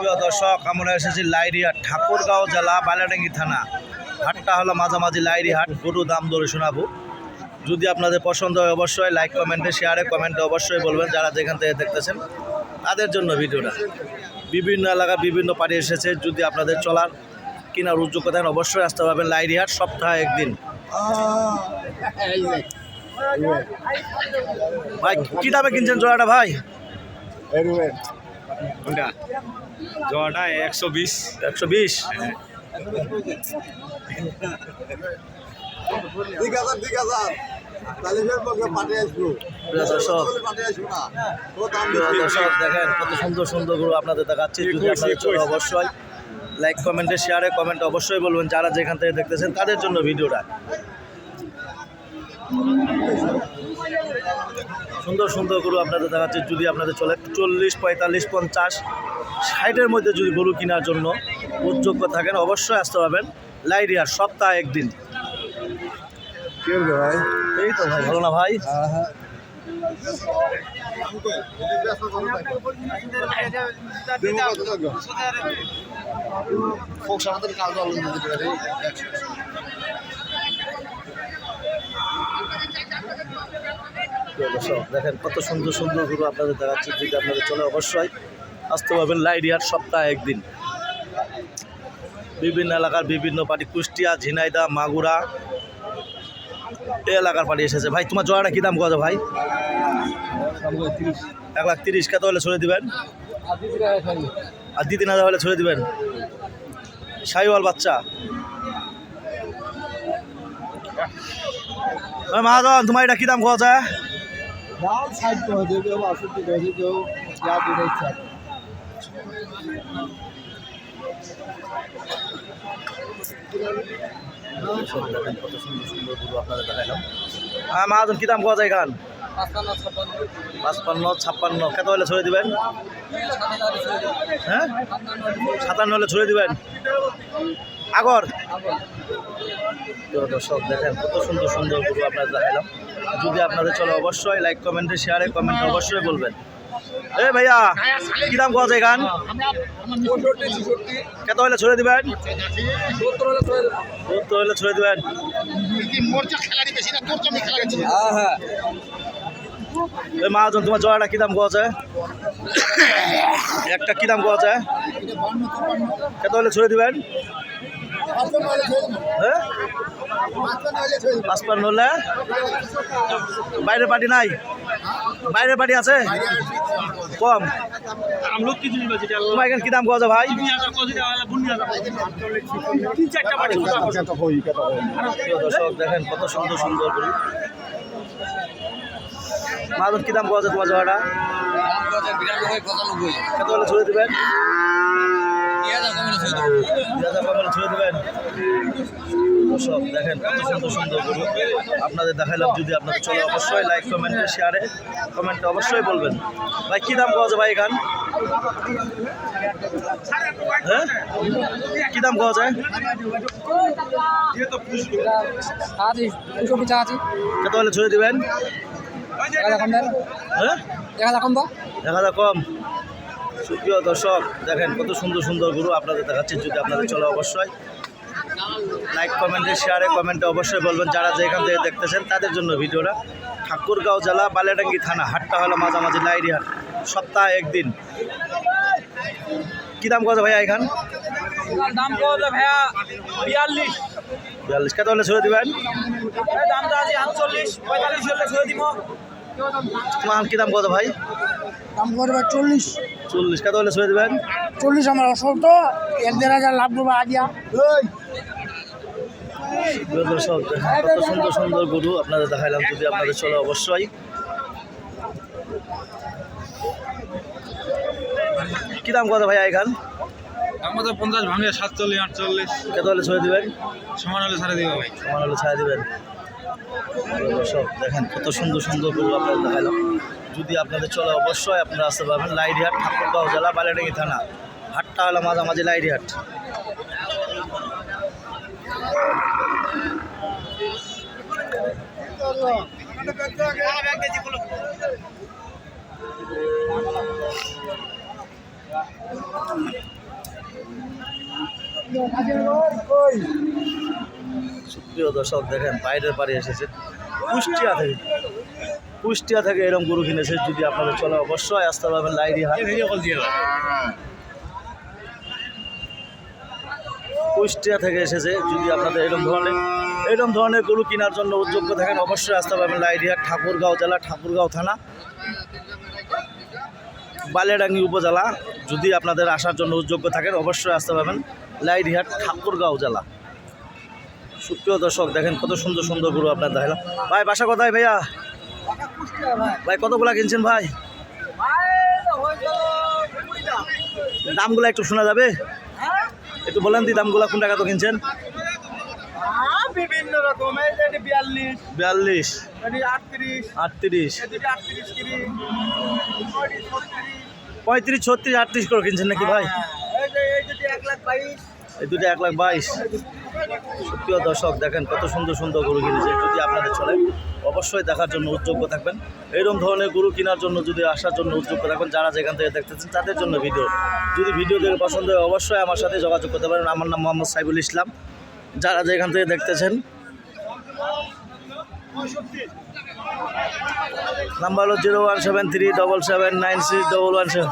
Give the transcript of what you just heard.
প্রিয় দর্শক, আমরা এসেছি লাইরিয়া ঠাকুরগাঁও জেলা বালাডাঙ্গি থানা। হাটটা হলো মাঝামাঝি লাইরি হাট গরু দাম দরে শোনাবো। যদি আপনাদের পছন্দ হয় অবশ্যই লাইক কমেন্টে শেয়ারে কমেন্টে অবশ্যই বলবেন যারা যেখান থেকে দেখতেছেন তাদের জন্য ভিডিওটা। বিভিন্ন এলাকা বিভিন্ন পাড়ি এসেছে, যদি আপনাদের চলার কিনার উদ্যোগ থাকেন অবশ্যই আসতে পারবেন লাইরি হাট সপ্তাহে একদিন। ভাই, কী দামে কিনছেন জোড়াটা ভাই? কোনটা? জোয়াটা একশো বিশ। একশো বিশ? ঠিক আছে ঠিক আছে। দর্শক দেখেন কত সুন্দর সুন্দর গরু আপনাদের দেখাচ্ছি। যদি আপনাদের অবশ্যই লাইক কমেন্টে শেয়ারে কমেন্টে অবশ্যই বলবেন যারা যেখান থেকে দেখতেছেন তাদের জন্য ভিডিওটা। সুন্দর সুন্দর গরু আপনাদের দেখাচ্ছে। যদি আপনাদের চলে চল্লিশ পঁয়তাল্লিশ পঞ্চাশ ষাটের মধ্যে যদি গরু কেনার জন্য উদ্যোগ্য থাকেন অবশ্যই আসতে পারবেন লাইরিয়ার সপ্তাহে একদিন। ভাই? এই তো ভাই ভালো না ভাই? হ্যাঁ হ্যাঁ। দেখেন, কত সুন্দর সুন্দর গরু আপনাদের দেখাচ্ছে যদি আপনাদের চলে অবশ্যই আসতে পারবেন লাইডিয়ার সপ্তাহে একদিন। বিভিন্ন এলাকার বিভিন্ন পার্টি কুষ্টিয়া, ঝিনাইদা, মাগুরা, এই এলাকার পার্টি এসেছে। ভাই, তোমার জোড়াটা কী দাম কথা ভাই? এক লাখ তিরিশ কত হলে ছড়ে দিবেন? আর দ্বিতীয় হাজার হলে ছড়ে দিবেন? সাইওয়াল বাচ্চা। মহাজন, তোমার এটা কী দাম খাওয়া যায় দাম ষাট করে করে কেউ যা দিতে ইচ্ছা মহাজন কী দাম পাওয়া যায় গান? পাঁচপান্ন ছাপ্পান্ন। কত হলে ছড়ে দিবেন? হ্যাঁ? সাতান্ন হলে ছড়ে দিবেন? আগর। প্রিয় দর্শক, দেখেন, কত সুন্দর সুন্দর গরু আপনাদের দেখাইলাম যদি আপনাদের চলে, অবশ্যই লাইক কমেন্টে শেয়ারে কমেন্টে অবশ্যই বলবেন। এ ভাইয়া, কি দাম পাওয়া যায় গান? কত হলে ছড়ে দিবেন? সত্তর হলে ছড়ে দিবেন। হ্যাঁ হ্যাঁ। মহাজন, তোমার জয়াটা কি দাম যায়? একটা কি দাম যায়? কত হলে ছড়ে দিবেন? পাঁচপান্ন হলে? বাইরের পার্টি নাই? বাইরের পার্টি আছে? কম? এখানে কি দাম যায় ভাই? দেখেন কত সুন্দর সুন্দর গরু। মাদন কি দাম যায় তোমার জয়াটা কত হলে ছড়ে দিবেন? দেখেন কত সুন্দর সুন্দর গরু আপনাদের দেখাইলাম যদি আপনাদের চলে অবশ্যই লাইক কমেন্টে শেয়ারে কমেন্টে অবশ্যই বলবেন। ভাই কী দাম পাওয়া যায় ভাই এখান? হ্যাঁ? কী দাম পাওয়া যায়? কত হলে ছড়ে দিবেন? এক হাজার কম হ্যাঁ? এক হাজার কম দাও এক হাজার কম সুপ্রিয় দর্শক দেখেন কত সুন্দর সুন্দর গরু আপনাদের দেখাচ্ছি যদি আপনাদের চলে অবশ্যই। লাইক কমেন্টে শেয়ারে কমেন্টে অবশ্যই বলবেন যারা যেখান থেকে দেখতেছেন তাদের জন্য ভিডিওটা। ঠাকুরগাঁও জেলা বালিয়াডাঙ্গি থানা হাটটা হলো মাঝামাঝি লাইরি হাট সপ্তাহে একদিন। কী দাম কত ভাইয়া এখান? দাম কত ভাইয়া? বিয়াল্লিশ। বিয়াল্লিশ। কত হলে ছড়ে দিবেন? দামটা আছে আটচল্লিশ পঁয়তাল্লিশ হলে ছেড়ে দিব। তোমার কী দাম কত ভাই? দাম করবে চল্লিশ। চল্লিশ। কত হলে ছড়ে দিবেন? চল্লিশ আমার অসল তো। এক দেড় হাজার লাভ দেবো প্রিয় দর্শক কত সুন্দর সুন্দর গরু আপনাদের দেখাইলাম যদি আপনাদের চলে অবশ্যই। কি দাম কত ভাইয়া এখান? আমাদের পঞ্চাশ ভাঙে সাতচল্লিশ আটচল্লিশ। কত হলে ছড়ে দিবেন? সমান হলে ছাড়ে দিবে ভাই। সমান হলে ছাড়া দিবেন। দেখেন কত সুন্দর সুন্দর গরু আপনাদের দেখাইলাম যদি আপনাদের চলে, অবশ্যই আপনারা আসতে পারবেন লাইরিহাট ঠাকুরগাঁও জেলা, বালিয়াডাঙ্গি থানা হাটটা হলো মাঝামাঝি লাইরিহাট সুপ্রিয় দর্শক, দেখেন, বাইরের বাড়ি এসেছে কুষ্টিয়া থেকে। কুষ্টিয়া থেকে এরকম গরু কিনেছে, যদি আপনাদের চলে, অবশ্যই আসতে পারবেন লাইরি হাট। কুষ্টিয়া থেকে এসেছে, যদি আপনাদের এরকম ধরনের এরকম ধরনের গরু কেনার জন্য উদ্যোগ্য থাকেন, অবশ্যই আসতে পারবেন লাইরিহাট ঠাকুরগাঁও জেলা, ঠাকুরগাঁও থানা। বালিয়াডাঙ্গি উপজেলা, যদি আপনাদের আসার জন্য উদ্যোগ্য থাকেন, অবশ্যই আসতে পারবেন লাইরিহাট ঠাকুরগাঁও জেলা। সুপ্রিয় দর্শক, দেখেন কত সুন্দর সুন্দর গরু আপনার দেখালাম। ভাই, বাসা কোথায় ভাইয়া? ভাই, কতগুলা কিনছেন ভাই? দামগুলো একটু শোনা যাবে? একটু বলেন দি, দামগুলো কোন টাকা তো কিনছেন? বিয়াল্লিশ। পঁয়ত্রিশ, ছত্রিশ, আটত্রিশ করে কিনছেন নাকি ভাই? এই যে, এই দুটি এক লাখ বাইশ। এই দুটো এক লাখ বাইশ। প্রিয় দর্শক, দেখেন কত সুন্দর সুন্দর গরু কিনেছে, যদি আপনাদের চলে, অবশ্যই দেখার জন্য উদ্যোগ্য থাকবেন। এইরকম ধরনের গরু কেনার জন্য, যদি আসার জন্য উদ্যোগ্য থাকবেন, যারা যেখান থেকে দেখতেছেন, তাদের জন্য ভিডিও যদি ভিডিও দেখে পছন্দ হয়, অবশ্যই আমার সাথে যোগাযোগ করতে পারেন। আমার নাম মোহাম্মদ সাইবুল ইসলাম। যারা যেখান থেকে দেখতেছেন, নাম্বার হলো zero one seven three double seven nine six double one seven